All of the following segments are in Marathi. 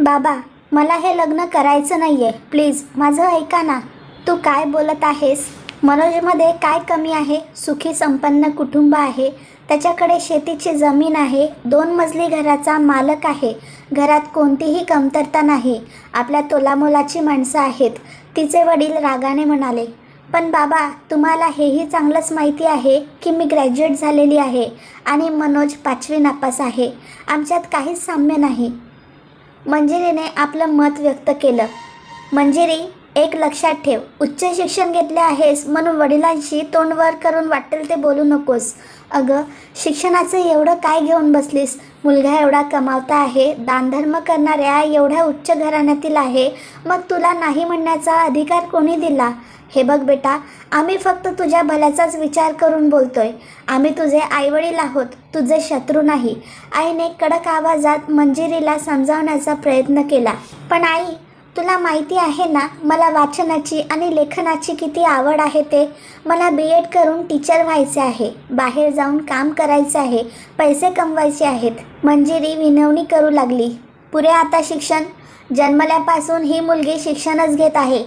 बाबा मला हे लग्न करायचं नाही आहे प्लीज माझं ऐका ना. तू काय बोलत आहेस? मनोजमध्ये काय कमी आहे? सुखी संपन्न कुटुंब आहे. त्याच्याकडे शेतीची जमीन आहे. दोन मजली घराचा मालक आहे. घरात कोणतीही कमतरता नाही. आपल्या तोलामोलाची माणसं आहेत. तिचे वडील रागाने म्हणाले पण बाबा तुम्हाला हेही चांगलंच माहिती आहे की मी ग्रॅज्युएट झालेली आहे आणि मनोज पाचवी नापास आहे. आमच्यात काहीच साम्य नाही. मंजिरीने आपलं मत व्यक्त केलं. मंजिरी एक लक्षात ठेव. उच्च शिक्षण घेतले आहेस म्हणून वडिलांशी तोंडवर करून वाटेल ते बोलू नकोस. अगं शिक्षणाचं एवढं काय घेऊन बसलीस? मुलगा एवढा कमावता आहे दानधर्म करणाऱ्या एवढ्या उच्च घराण्यातील आहे मग तुला नाही म्हणण्याचा अधिकार कोणी दिला? हे बघ बेटा आम्ही फक्त तुझ्या भल्याचाच विचार करून बोलतोय. आम्ही तुझे आईवडील आहोत तुझे शत्रू नाही. आईने कडक आवाजात मंजिरीला समजावण्याचा प्रयत्न केला. पण आई तुला माहिती आहे ना मला वाचनाची आणि लेखनाची किती आवड आहे ते? मला बी एड करून टीचर व्हायचे आहे. बाहेर जाऊन काम करायचे आहे. पैसे कमवायचे आहेत. मंजिरी विनवणी करू लागली. पुरे आता शिक्षण? जन्मल्यापासून ही मुलगी शिक्षणच घेत आहे.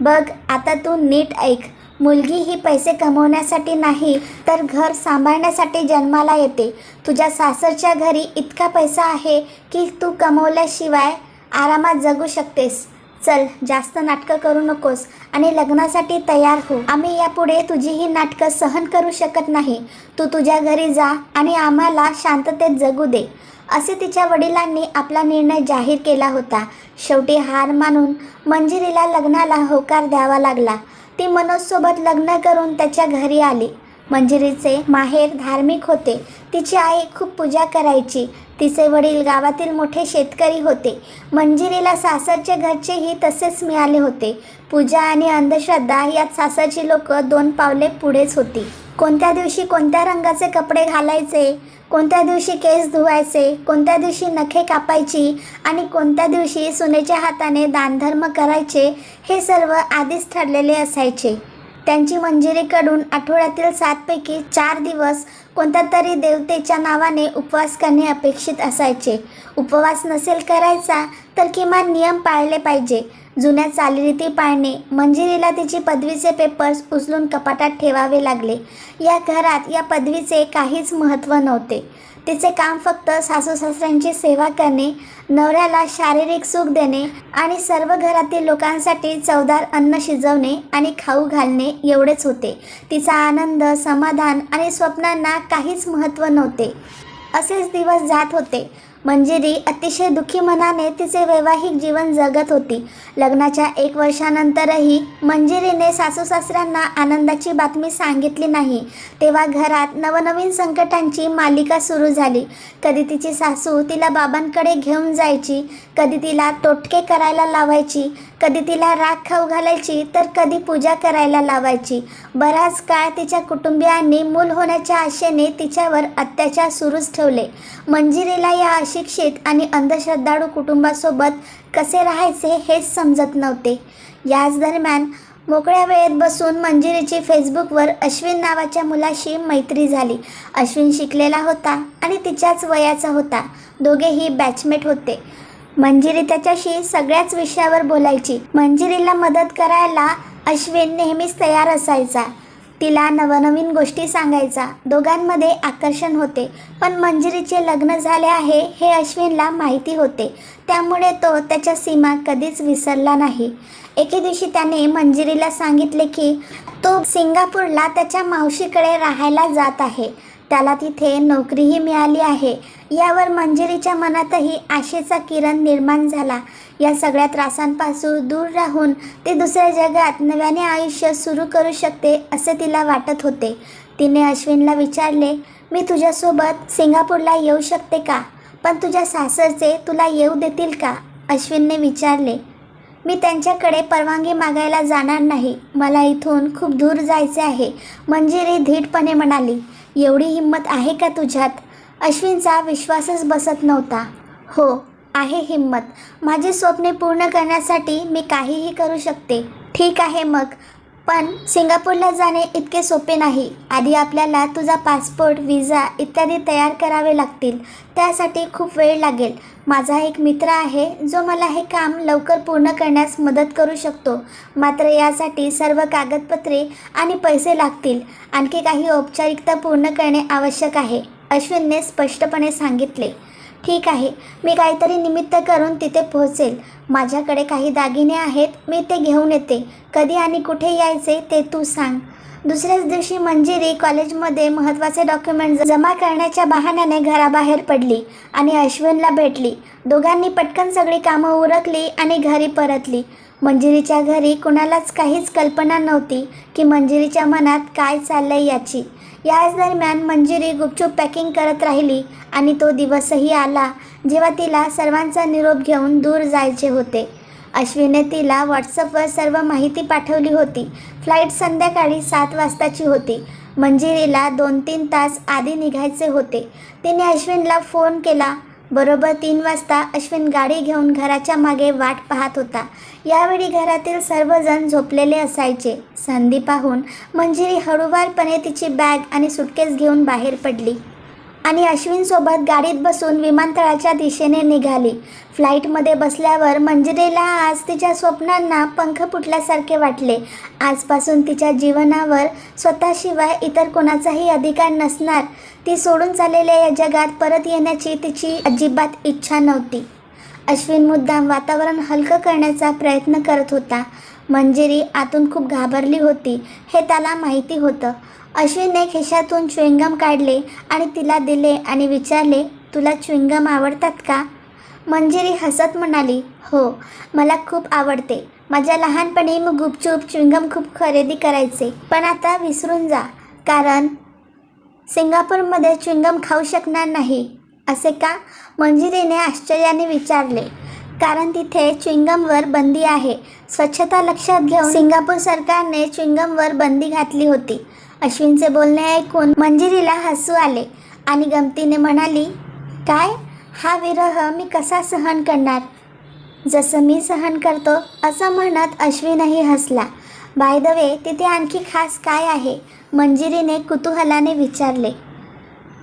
बघ आता तू नीट ऐक. मुलगी ही पैसे कमवण्यासाठी नाही तर घर सांभाळण्यासाठी जन्माला येते. तुझ्या सासरच्या घरी इतका पैसा आहे की तू कमवल्याशिवाय आरामात जगू शकतेस. चल जास्त नाटकं करू नकोस आणि लग्नासाठी तयार हो. आम्ही यापुढे तुझी ही नाटकं सहन करू शकत नाही. तू तुझ्या घरी जा आणि आम्हाला शांततेत जगू दे. असे तिच्या वडिलांनी आपला निर्णय जाहीर केला होता. शेवटी हार मानून मंजिरीला लग्नाला होकार द्यावा लागला. ती मनोजसोबत लग्न करून त्याच्या घरी आली. मंजिरीचे माहेर धार्मिक होते. तिची आई खूप पूजा करायची. तिचे वडील गावातील मोठे शेतकरी होते. मंजिरीला सासरचे घरचेही तसेच मिळाले होते. पूजा आणि अंधश्रद्धा यात सासरची लोक दोन पावले पुढेच होती. कोणत्या दिवशी कोणत्या रंगाचे कपडे घालायचे? कोणत्या दिवशी केस धुवायचे? कोणत्या दिवशी नखे कापायची? आणि कोणत्या दिवशी सुनेच्या हाताने दानधर्म करायचे? हे सर्व आधीच ठरलेले असायचे. त्यांची मंजिरीकडून आठवड्यातील सातपैकी चार दिवस कोणत्या तरी देवतेच्या नावाने उपवास करणे अपेक्षित असायचे. उपवास नसेल करायचा तर किमान नियम पाळले पाहिजे. जुन्या चालीरीती पाळणे मंजिरीला तिची पदवीचे पेपर्स उचलून कपाटात ठेवावे लागले. या घरात या पदवीचे काहीच महत्त्व नव्हते. तिचे काम फक्त सासू सासऱ्यांची सेवा करणे नवऱ्याला शारीरिक सुख देणे आणि सर्व घरातील लोकांसाठी चवदार अन्न शिजवणे आणि खाऊ घालणे एवढेच होते. तिचा आनंद समाधान आणि स्वप्नांना काहीच महत्त्व नव्हते. असेच दिवस जात होते. म्हणजे मंजिरी अतिशय दुःखी मनाने तिचे वैवाहिक जीवन जगत होती. लग्नाच्या एक वर्षानंतरही मंजिरीने सासू सासऱ्यांना आनंदाची बातमी सांगितली नाही. तेव्हा घरात नवनवीन संकटांची मालिका सुरू झाली. कधी तिची सासू तिला बाबांकडे घेऊन जायची कधी तिला तोटके करायला लावायची कधी तिला राख खाऊ घालायची तर कधी पूजा करायला लावायची. बराच काळ तिच्या कुटुंबियांनी मूल होण्याच्या आशेने तिच्यावर अत्याचार सुरूच ठेवले. मंजिरीला या अशिक्षित आणि अंधश्रद्धाळू कुटुंबासोबत कसे राहायचे हेच समजत नव्हते. याच दरम्यान मोकळ्या वेळेत बसून मंजिरीची फेसबुकवर अश्विन नावाच्या मुलाशी मैत्री झाली. अश्विन शिकलेला होता आणि तिच्याच वयाचा होता. दोघेही बॅचमेट होते. मंजिरी त्याच्याशी सगळ्याच विषयावर बोलायची. मंजिरीला मदत करायला अश्विन नेहमीच तयार असायचा. तिला नवनवीन गोष्टी सांगायचा. दोघांमध्ये आकर्षण होते. पण मंजिरीचे लग्न झाले आहे हे अश्विनला माहिती होते. त्यामुळे तो त्याच्या सीमा कधीच विसरला नाही. एके दिवशी त्याने मंजिरीला सांगितले की तो सिंगापूरला त्याच्या मावशीकडे राहायला जात आहे. त्याला तिथे नोकरीही मिळाली आहे. यावर मंजिरीच्या मनातही आशेचा किरण निर्माण झाला. या सगळ्या त्रासांपासून दूर राहून ते दुसऱ्या जगात नव्याने आयुष्य सुरू करू शकते असे तिला वाटत होते. तिने अश्विनला विचारले मी तुझ्यासोबत सिंगापूरला येऊ शकते का? पण तुझ्या सासरचे तुला येऊ देतील का? अश्विनने विचारले मी त्यांच्याकडे परवानगी मागायला जाणार नाही. मला इथून खूप दूर जायचे आहे मंजिरी धीटपणे म्हणाली. एवढी हिंमत आहे का तुझ्यात? अश्विनचा विश्वासच बसत नव्हता. हो आहे हिंमत. माझी स्वप्ने पूर्ण करण्यासाठी मी काहीही करू शकते. ठीक आहे मग. पण सिंगापूरला जाणे इतके सोपे नाही. आधी आपल्याला तुझा पासपोर्ट विजा इत्यादी तयार करावे लागतील. त्यासाठी खूप वेळ लागेल. माझा एक मित्र आहे जो मला हे काम लवकर पूर्ण करण्यास मदत करू शकतो. मात्र यासाठी सर्व कागदपत्रे आणि पैसे लागतील. आणखी काही औपचारिकता पूर्ण करणे आवश्यक आहे अश्विनने स्पष्टपणे सांगितले. ठीक आहे मी काहीतरी निमित्त करून तिथे पोहोचेल. माझ्याकडे काही दागिने आहेत मी ते घेऊन येते. कधी आणि कुठे यायचे ते तू सांग. दुसऱ्याच दिवशी मंजिरी कॉलेजमध्ये महत्त्वाचे डॉक्युमेंट जमा करण्याच्या बहाण्याने घराबाहेर पडली आणि अश्विनला भेटली. दोघांनी पटकन सगळी कामं उरकली आणि घरी परतली. मंजिरीच्या घरी कुणालाच काहीच कल्पना नव्हती की मंजिरीच्या मनात काय चाललंय याची. याच दरम्यान मंजिरी गुपचूप पॅकिंग करत राहिली आणि तो दिवसही आला जेव्हा तिला सर्वांचा निरोप घेऊन दूर जायचे होते. अश्विनने तिला व्हॉट्सअपवर सर्व माहिती पाठवली होती. फ्लाईट संध्याकाळी सात वाजताची होती. मंजिरीला दोन तीन तास आधी निघायचे होते. तिने अश्विनला फोन केला. बरोबर तीन वाजता अश्विन गाडी घेऊन घराच्या मागे वाट पाहत होता. यावेळी घरातील सर्वजण झोपलेले असायचे. संधी पाहून मंजिरी हळूवारपणे तिची बॅग आणि सुटकेस घेऊन बाहेर पडली. आणि अश्विनसोबत गाडीत बसून विमानतळाच्या दिशेने निघाली. फ्लाईटमध्ये बसल्यावर मंजिरीला आज तिच्या स्वप्नांना पंख फुटल्यासारखे वाटले. आजपासून तिच्या जीवनावर स्वतःशिवाय इतर कोणाचाही अधिकार नसणार. ती सोडून चाललेल्या या जगात परत येण्याची तिची अजिबात इच्छा नव्हती. अश्विन मुद्दाम वातावरण हलकं करण्याचा प्रयत्न करत होता. मंजिरी आतून खूप घाबरली होती हे त्याला माहिती होतं. अश्विनने खिशातून च्युईंगम काढले आणि तिला दिले आणि विचारले तुला च्युईंगम आवडतात का? मंजिरी हसत म्हणाली हो मला खूप आवडते. माझ्या लहानपणी मी गुपचूप च्युईंगम खूप खरेदी करायचे. पण आता विसरून जा. कारण सिंगापूरमध्ये च्युइंगम खाऊ शकणार नाही असे का? मंजिरीने आश्चर्याने विचारले. कारण तिथे च्युइंगमवर बंदी आहे. स्वच्छता लक्षात घेऊन सिंगापूर सरकारने च्युइंगमवर बंदी घातली होती. अश्विनचे बोलणे ऐकून मंजिरीला हसू आले आणि गमतीने म्हणाली काय? हा विरह मी कसा सहन करणार? जसं मी सहन करतो असं म्हणत अश्विनही हसला. बाय द वे तिथे आणखी खास काय आहे? मंजिरीने कुतूहलाने विचारले.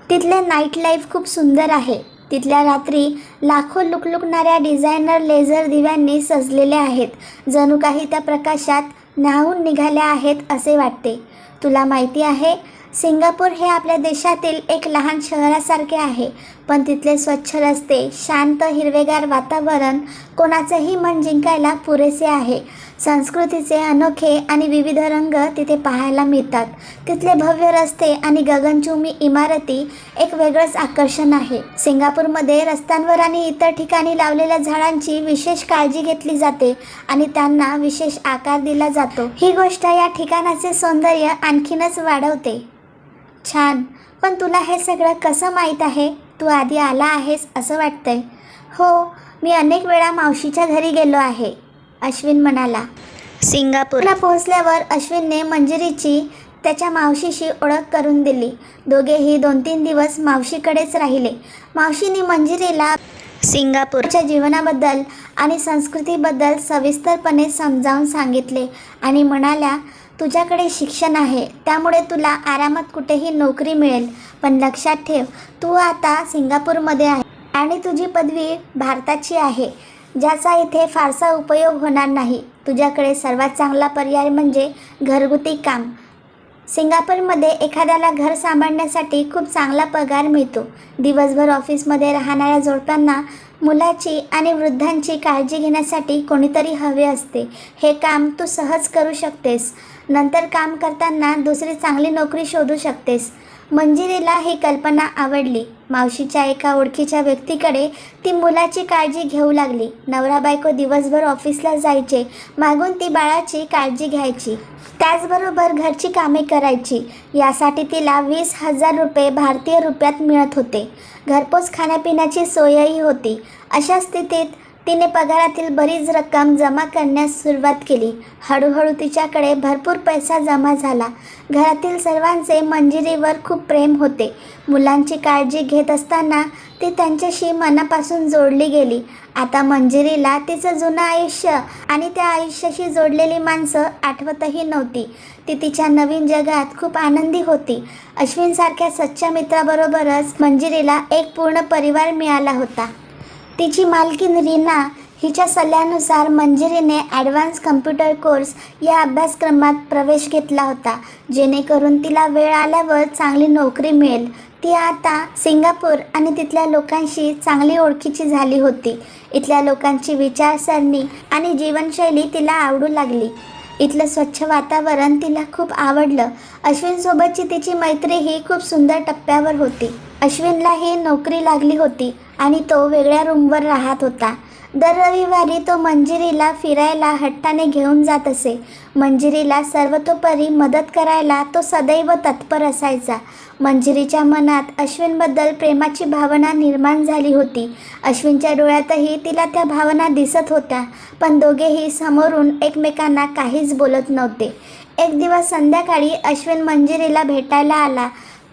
तिथले नाईट लाईफ खूप सुंदर आहे. तिथल्या रात्री लाखो लुकलुकणाऱ्या डिझायनर लेझर दिव्यांनी सजलेले आहेत. जणू काही त्या प्रकाशात न्हावून निघाल्या आहेत असे वाटते. तुला माहिती आहे सिंगापूर हे आपल्या देशातील एक लहान शहरासारखे आहे. पण तिथले स्वच्छ रस्ते शांत हिरवेगार वातावरण कोणाचंही मन जिंकायला पुरेसे आहे. संस्कृतीचे अनोखे आणि विविध रंग तिथे पाहायला मिळतात. तिथले भव्य रस्ते आणि गगनचुंबी इमारती एक वेगळंच आकर्षण आहे. सिंगापूरमध्ये रस्त्यांवर आणि इतर ठिकाणी लावलेल्या झाडांची विशेष काळजी घेतली जाते आणि त्यांना विशेष आकार दिला जातो. ही गोष्ट या ठिकाणाचे सौंदर्य आणखीनच वाढवते. छान. पण तुला हे सगळं कसं माहीत आहे? तू आधी आला आहेस असं वाटतंय. हो मी अनेक वेळा मावशीच्या घरी गेलो आहे अश्विन म्हणाला. सिंगापूरला पोहोचल्यावर अश्विनने मंजिरीची त्याच्या मावशीशी ओळख करून दिली. दोघेही दोन तीन दिवस मावशीकडेच राहिले. मावशीने मंजिरीला सिंगापूरच्या जीवनाबद्दल आणि संस्कृतीबद्दल सविस्तरपणे समजावून सांगितले आणि म्हणाल्या तुझ्याकडे शिक्षण आहे त्यामुळे तुला आरामात कुठेही नोकरी मिळेल. पण लक्षात ठेव तू आता सिंगापूरमध्ये आहे आणि तुझी पदवी भारताची आहे ज्याचा इथे फारसा उपयोग होणार नाही. तुझ्याकडे सर्वात चांगला पर्याय म्हणजे घरगुती काम. सिंगापूरमध्ये एखाद्याला घर सांभाळण्यासाठी खूप चांगला पगार मिळतो. दिवसभर ऑफिसमध्ये राहणाऱ्या जोडप्यांना मुलाची आणि वृद्धांची काळजी घेण्यासाठी कोणीतरी हवे असते. हे काम तू सहज करू शकतेस. नंतर काम करताना दुसरी चांगली नोकरी शोधू शकतेस. मंजिरीला ही कल्पना आवडली. मावशीच्या एका ओळखीच्या व्यक्तीकडे ती मुलाची काळजी घेऊ लागली. नवरा बायको दिवसभर ऑफिसला जायचे मागून ती बाळाची काळजी घ्यायची. त्याचबरोबर घरची कामे करायची. यासाठी तिला वीस हजार रुपये भारतीय रुपयात मिळत होते. घरपोच खाण्यापिण्याची सोयही होती. अशा स्थितीत तिने पगारातील बरीच रक्कम जमा करण्यास सुरुवात केली. हळूहळू तिच्याकडे भरपूर पैसा जमा झाला. घरातील सर्वांचे मंजिरीवर खूप प्रेम होते. मुलांची काळजी घेत असताना ती त्यांच्याशी मनापासून जोडली गेली. आता मंजिरीला तिचं जुनं आयुष्य आणि त्या आयुष्याशी जोडलेली माणसं आठवतही नव्हती. ती तिच्या नवीन जगात खूप आनंदी होती. अश्विनसारख्या सच्च्या मित्राबरोबरच मंजिरीला एक पूर्ण परिवार मिळाला होता. तिची मालकीन रीना हिच्या सल्ल्यानुसार मंजिरीने ॲडव्हान्स कम्प्युटर कोर्स या अभ्यासक्रमात प्रवेश घेतला होता जेणेकरून तिला वेळ आल्यावर चांगली नोकरी मिळेल. ती आता सिंगापूर आणि तिथल्या लोकांशी चांगली ओळखीची झाली होती. इथल्या लोकांची विचारसरणी आणि जीवनशैली तिला आवडू लागली. इथलं स्वच्छ वातावरण तिला खूप आवडलं. अश्विनसोबतची तिची मैत्री ही खूप सुंदर टप्प्यावर होती. अश्विनला ही नोकरी लागली होती आणि तो वेगळ्या रूमवर राहत होता. दर रविवारी तो मंजिरीला फिरायला हट्टाने घेऊन जात असे. मंजिरीला सर्वतोपरी मदत करायला तो सदैव तत्पर असायचा. मंजिरीच्या मनात अश्विनबद्दल प्रेमाची भावना निर्माण झाली होती. अश्विनच्या डोळ्यातही तिला त्या भावना दिसत होत्या पण दोघेही समोरून एकमेकांना काहीच बोलत नव्हते. एक दिवस संध्याकाळी अश्विन मंजिरीला भेटायला आला.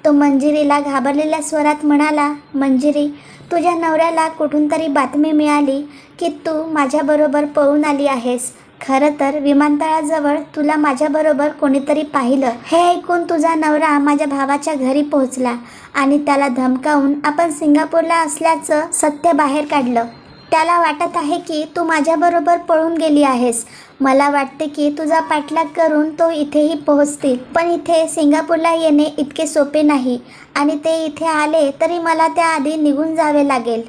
तो मंजिरीला घाबरलेल्या स्वरात म्हणाला मंजिरी तुझ्या नवऱ्याला कुठून तरी बातमी मिळाली की तू माझ्याबरोबर पळून आली आहेस. खरं तर विमानतळाजवळ तुला माझ्याबरोबर कोणीतरी पाहिलं. हे ऐकून तुझा नवरा माझ्या भावाच्या घरी पोहोचला आणि त्याला धमकावून आपण सिंगापूरला असल्याचं सत्य बाहेर काढलं. त्याला वाटत आहे की तू माझ्याबरोबर पळून गेली आहेस. मला वाटते की तुझा पाठलाग करून तो इथेही पोहोचतील. पण इथे सिंगापूरला येणे इतके सोपे नाही. आणि ते इथे आले तरी मला त्याआधी निघून जावे लागेल.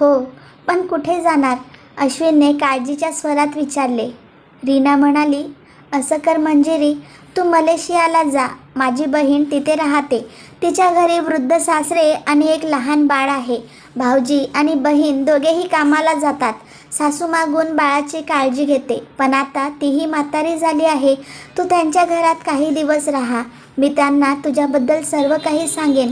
हो पण कुठे जाणार? अश्विनने काळजीच्या स्वरात विचारले. रीना म्हणाली असं कर मंजिरी तू मलेशियाला जा. माझी बहीण तिथे राहते. तिच्या घरी वृद्ध सासरे आणि एक लहान बाळ आहे. भाऊजी आणि बहीण दोघेही कामाला जातात. सासू मागून बाळाची काळजी घेते. पण आता तीही म्हातारी झाली आहे. तू त्यांच्या घरात काही दिवस राहा. मी त्यांना तुझ्याबद्दल सर्व काही सांगेन.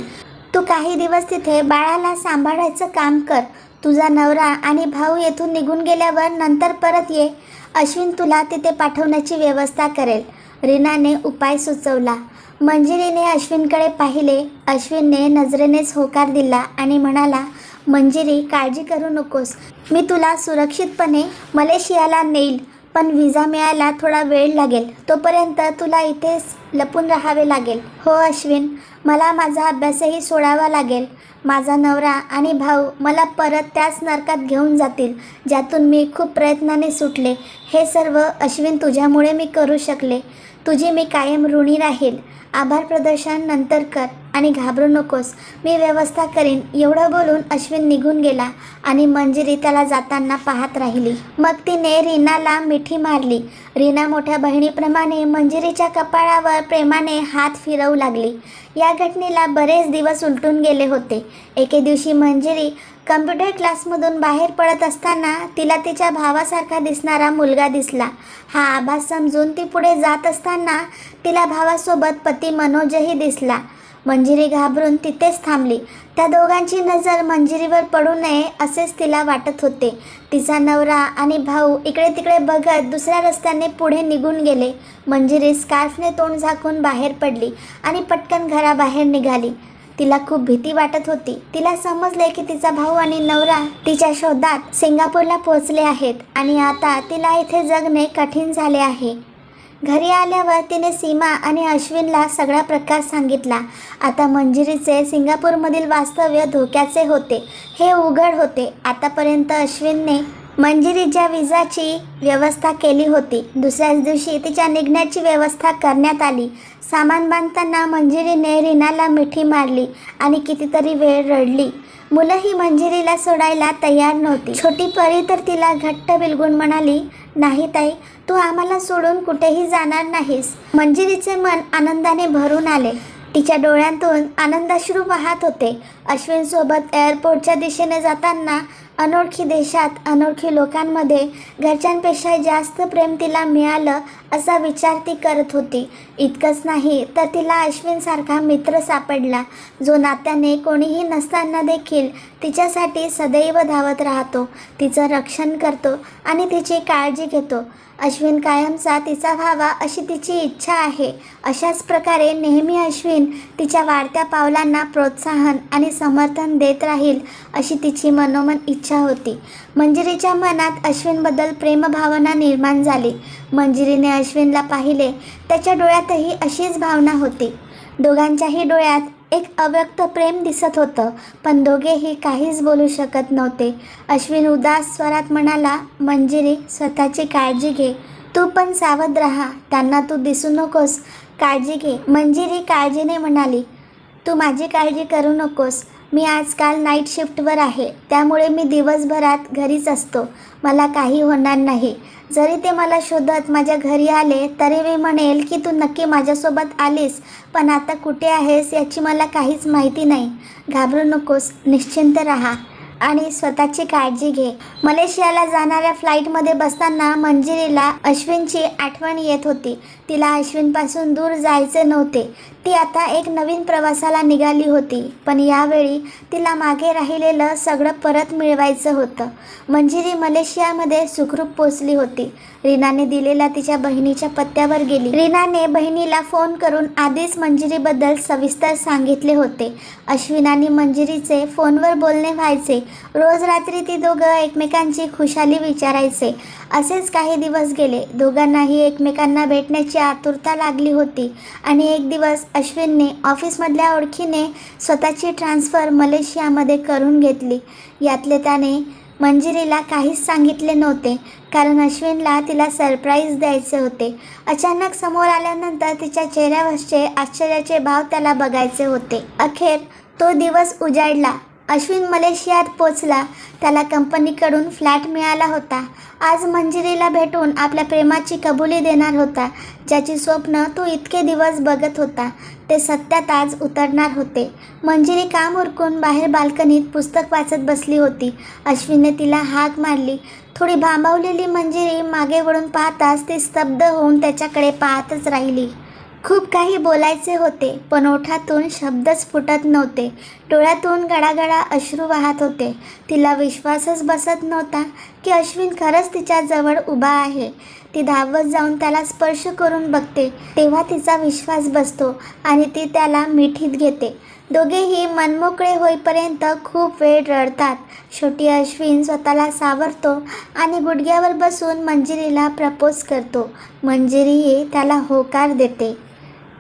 तू काही दिवस तिथे बाळाला सांभाळायचं काम कर. तुझा नवरा आणि भाऊ येथून निघून गेल्यावर नंतर परत ये. अश्विन तुला तिथे पाठवण्याची व्यवस्था करेल. रीनाने उपाय सुचवला. मंजिरीने अश्विनकडे पाहिले. अश्विनने नजरेनेच होकार दिला आणि म्हणाला मंजिरी काळजी करू नकोस. मी तुला सुरक्षितपणे मलेशियाला नेईल पण विजा मिळायला थोडा वेळ लागेल. तोपर्यंत तुला इथेच लपून राहावे लागेल. हो अश्विन. मला माझा अभ्यासही सोडावा लागेल. माझा नवरा आणि भाऊ मला परत त्याच नरकात घेऊन जातील ज्यातून मी खूप प्रयत्नाने सुटले. हे सर्व अश्विन तुझ्यामुळे मी करू शकले. तुझी मी कायम ऋणी राहील. आभार प्रदर्शन नंतर कर. आणि घाबरू नकोस. मी व्यवस्था करीन. एवढं बोलून अश्विन निघून गेला आणि मंजिरी त्याला जाताना पाहत राहिली. मग तिने रीनाला मिठी मारली. रीना मोठ्या बहिणीप्रमाणे मंजिरीच्या कपाळावर प्रेमाने हात फिरवू लागली. या घटनेला बरेच दिवस उलटून गेले होते. एके दिवशी मंजिरी कम्प्युटर क्लासमधून बाहेर पडत असताना तिला तिच्या भावासारखा दिसणारा मुलगा दिसला. हा आभास समजून ती पुढे जात असताना तिला भावासोबत पती मनोजही दिसला. मंजिरी घाबरून तिथेच थांबली. त्या दोघांची नजर मंजिरीवर पडू नये असेच तिला वाटत होते. तिचा नवरा आणि भाऊ इकडे तिकडे बघत दुसऱ्या रस्त्याने पुढे निघून गेले. मंजिरी स्कार्फने तोंड झाकून बाहेर पडली आणि पटकन घराबाहेर निघाली. तिला खूप भीती वाटत होती. तिला समजले की तिचा भाऊ आणि नवरा तिच्या शोधात सिंगापूरला पोहोचले आहेत आणि आता तिला इथे जगणे कठीण झाले आहे. घरी आल्यावर तिने सीमा आणि अश्विनला सगळा प्रकार सांगितला. आता मंजिरीचे सिंगापूरमधील वास्तव्य धोक्याचे होते. हे उघड होते. आतापर्यंत अश्विनने मंजिरीच्या विजाची व्यवस्था केली होती. दुसऱ्याच दिवशी तिच्या निघण्याची व्यवस्था करण्यात आली. सामान बांधताना मंजिरीने रिनाला मिठी मारली आणि कितीतरी वेळ रडली. मुलं ही मंजिरीला सोडायला तयार नव्हती. छोटी परी तर तिला घट्ट बिलगून म्हणाली नाही ताई तू आम्हाला सोडून कुठेही जाणार नाहीस. मंजिरीचे मन आनंदाने भरून आले. तिच्या डोळ्यांतून आनंदाश्रू वाहत होते. अश्विनसोबत एअरपोर्टच्या दिशेने जाताना अनोळखी देशात अनोळखी लोकांमध्ये घरच्यांपेक्षा जास्त प्रेम तिला मिळालं असा विचार ती करत होती. इतकंच नाही तर तिला अश्विनसारखा मित्र सापडला जो नात्याने कोणीही नसताना देखील तिच्यासाठी सदैव धावत राहतो. तिचं रक्षण करतो आणि तिची काळजी घेतो. अश्विन कायमचा तिचा व्हावा अशी तिची इच्छा आहे. अशाच प्रकारे नेहमी अश्विन तिच्या वाढत्या पावलांना प्रोत्साहन आणि समर्थन देत राहील अशी तिची मनोमन इच्छा इच्छा होती. मंजिरीच्या मनात अश्विनबद्दल प्रेमभावना निर्माण झाली. मंजिरीने अश्विनला पाहिले त्याच्या डोळ्यातही अशीच भावना होती. दोघांच्याही डोळ्यात एक अव्यक्त प्रेम दिसत होतं पण दोघेही काहीच बोलू शकत नव्हते. अश्विन उदास स्वरात म्हणाला मंजिरी स्वतःची काळजी घे. तू पण सावध राहा. त्यांना तू दिसू नकोस. काळजी घे. मंजिरी काळजीने म्हणाली तू माझी काळजी करू नकोस. मी आजकाल नाईट शिफ्टवर आहे. त्यामुळे मी दिवसभरात घरीच असतो. मला काही होणार नाही. जरी ते मला शोधत माझ्या घरी आले तरी मी म्हणेल की तू नक्की माझ्यासोबत आलीस पण आता कुठे आहेस याची मला काहीच माहिती नाही. घाबरू नकोस निश्चिंत राहा. आणि स्वतःची काळजी घे. मलेशियाला जाणाऱ्या फ्लाईटमध्ये बसताना मंजिरीला अश्विनची आठवण येत होती. तिला अश्विनपासून दूर जायचे नव्हते. ती आता एक नवीन प्रवासाला निघाली होती. पण यावेळी तिला मागे राहिलेलं सगळं परत मिळवायचं होतं. मंजिरी मलेशियामध्ये सुखरूप पोचली होती. रीनाने दिलेल्या तिच्या बहिणीच्या पत्त्यावर गेली. रीनाने बहिणीला फोन करून आधीच मंजिरीबद्दल सविस्तर सांगितले होते. अश्विन आणि मंजिरीचे फोनवर बोलणे व्हायचे. रोज रात्री ती दोघं एकमेकांची खुशाली विचारायचे. असेच काही दिवस गेले. दोघांनाही एकमेकांना भेटण्याची आतुरता लागली होती आणि एक दिवस अश्विनने ऑफिसमधल्या ओळखीने स्वतःची ट्रान्सफर मलेशियामध्ये करून घेतली. यातले त्याने मंजिरीला काहीच सांगितले नव्हते कारण अश्विनला तिला सरप्राईज द्यायचे होते. अचानक समोर आल्यानंतर तिच्या चेहऱ्यावरचे आश्चर्याचे भाव त्याला बघायचे होते. अखेर तो दिवस उजाडला. अश्विन मलेशियात पोचला. त्याला कंपनीकडून फ्लॅट मिळाला होता. आज मंजिरीला भेटून आपल्या प्रेमाची कबुली देणार होता ज्याची स्वप्न तो इतके दिवस बघत होता. ते सत्यात आज उतरणार होते. मंजिरी काम उरकून बाहेर बाल्कनीत पुस्तक वाचत बसली होती. अश्विनने तिला हाक मारली. थोडी भांबावलेली मंजिरी मागे वळून पाहताच ती स्तब्ध होऊन त्याच्याकडे पाहतच राहिली. खूप काही बोलायचे होते पण ओठातून शब्दच फुटत नव्हते. डोळ्यातून गडागडा अश्रू वाहत होते. तिला विश्वासच बसत नव्हता की अश्विन खरंच तिच्या जवळ उभा आहे. ती धावत जाऊन त्याला स्पर्श करून बघते. तेव्हा तिचा विश्वास बसतो आणि ती त्याला मिठीत घेते. दोघेही मनमोकळे होईपर्यंत खूप वेळ रडतात. शेवटी अश्विन स्वतःला सावरतो आणि गुडघ्यावर बसून मंजिरीला प्रपोज करतो. मंजिरीही त्याला होकार देते.